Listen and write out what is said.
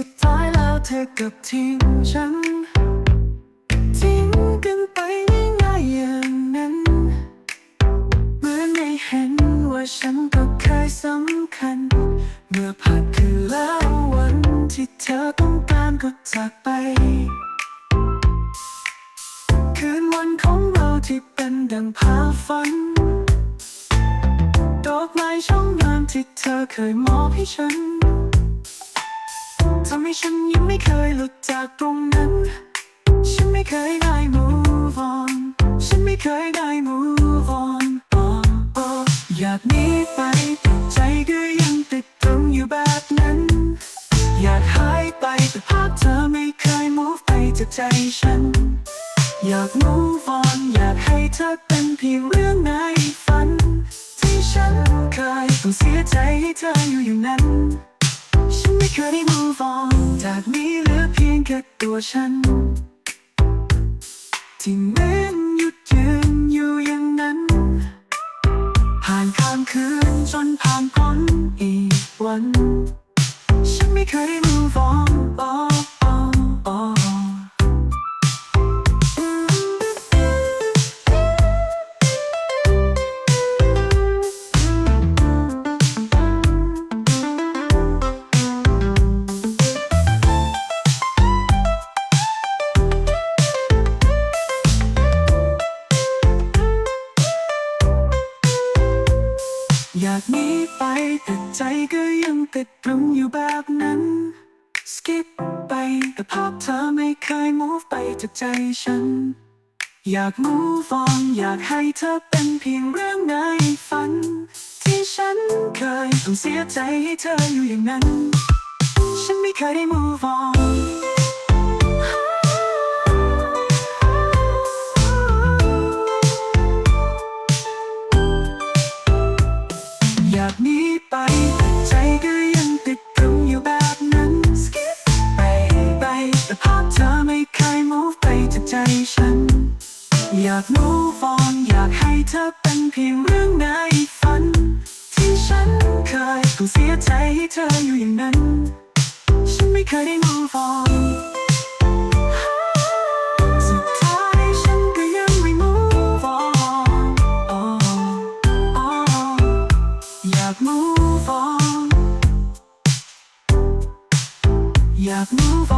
ุดท้ายแล้วเธอกับทิ้งฉัน ทิ้งกันไปง่ายๆอย่างนั้น เหมือนไม่เห็นว่าฉันก็เคยสำคัญ เมื่อผ่านคืนแล้ววันที่เธอต้องการก็จากไป คืนวันของเราที่เป็นดังภาพฝัน ดอกไม้ช่องงามที่เธอเคยมอบให้ฉัน ทำให้ฉันยังไม่เคยหลุดจากตรงนั้น ฉันไม่เคยได้ move on ฉันไม่เคยได้ move on อ๋ออ๋อยากหนีไปแต่ใจก็ยังติดตรงอยู่แบบนั้น อยากหายไปแต่ภาพเธอไม่เคย move ไปจากใจฉัน อยาก move on อยากให้เธอเป็นเพียงเรื่องในฝัน ที่ฉันเคยต้องเสียใจให้เธออยู่อย่างนั้น ฉันไม่เคยได้ ฟอง จากนี้เหลือเพียงแค่ตัวฉัน ที่เหมือนหยุดยืนอยู่อย่างนั้น ผ่านข้ามคืนจนผ่านพ้นอีกวัน ฉันไม่เคยได้ move on อยากหนีไปแต่ใจก็ยังติดตรึงอยู่แบบนั้น skip ไปแต่ภาพเธอไม่เคย move ไปจากใจฉัน อยาก move on อยากให้เธอเป็นเพียงเรื่องในฝัน ที่ฉันเคยต้องเสียใจให้เธออยู่อย่างนั้น ฉันไม่เคยได้ move on ใจฉัน อยากรู้ฟอนอยากให้เธอเป็นเพียงเรื่องในฝัน ที่ฉันเคยต้องเสียใจให้เธออยู่อย่างนั้น ฉันไม่เคยได้มองฟอนสุดท้ายฉันก็ยังไม่มูฟอนอยาก move on อยาก move on